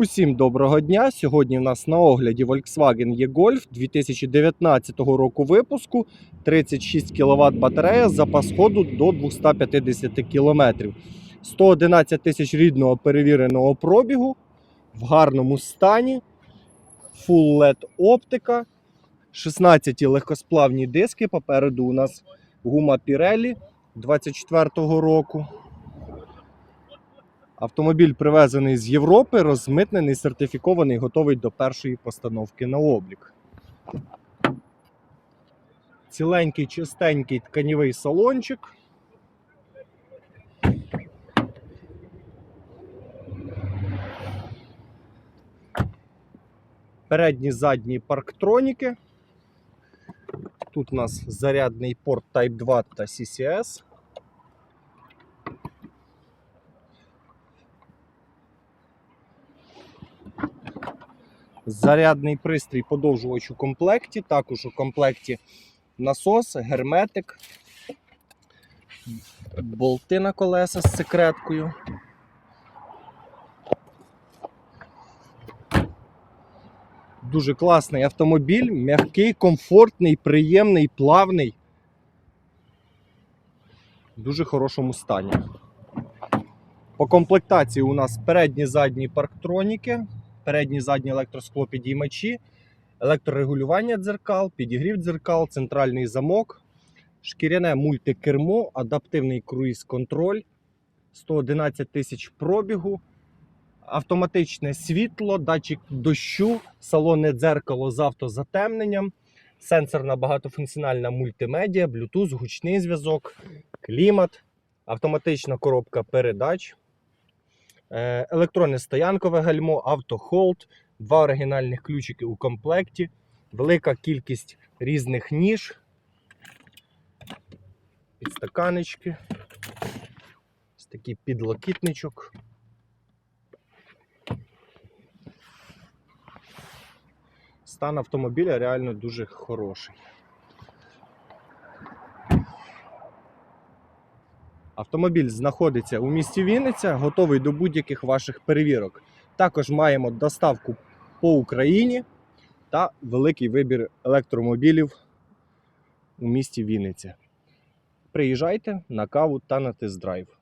Усім доброго дня! Сьогодні в нас на огляді Volkswagen e-Golf 2019 року випуску 36 кВт батарея, запас ходу до 250 км. 111 тисяч рідного перевіреного пробігу в гарному стані, Full LED оптика, 16 легкосплавні диски. Попереду у нас гума Pirelli 24 року. Автомобіль привезений з Європи, розмитнений, сертифікований, готовий до першої постановки на облік. Ціленький, чистенький тканівий салончик. Передні задні парктроніки. Тут у нас зарядний порт Type 2 та CCS. Зарядний пристрій подовжувач у комплекті. Також у комплекті насос, герметик, болти на колеса з секреткою. Дуже класний автомобіль, м'який, комфортний, приємний, плавний. В дуже хорошому стані. По комплектації у нас передні задні парктроніки, передні задні електросклопідіймачі, електрорегулювання дзеркал, підігрів дзеркал, центральний замок, шкіряне мультикермо, адаптивний круїз-контроль, 111 тисяч пробігу, автоматичне світло, датчик дощу, салонне дзеркало з автозатемненням, сенсорна багатофункціональна мультимедіа, Bluetooth, гучний зв'язок, клімат, автоматична коробка передач. Е, Електронне стоянкове гальмо, автохолд, два оригінальних ключики у комплекті, велика кількість різних ніж, підстаканечки, ось такий підлокітничок. Стан автомобіля реально дуже хороший. Автомобіль знаходиться у місті Вінниця, готовий до будь-яких ваших перевірок. Також маємо доставку по Україні та великий вибір електромобілів у місті Вінниця. Приїжджайте на каву та на тест-драйв.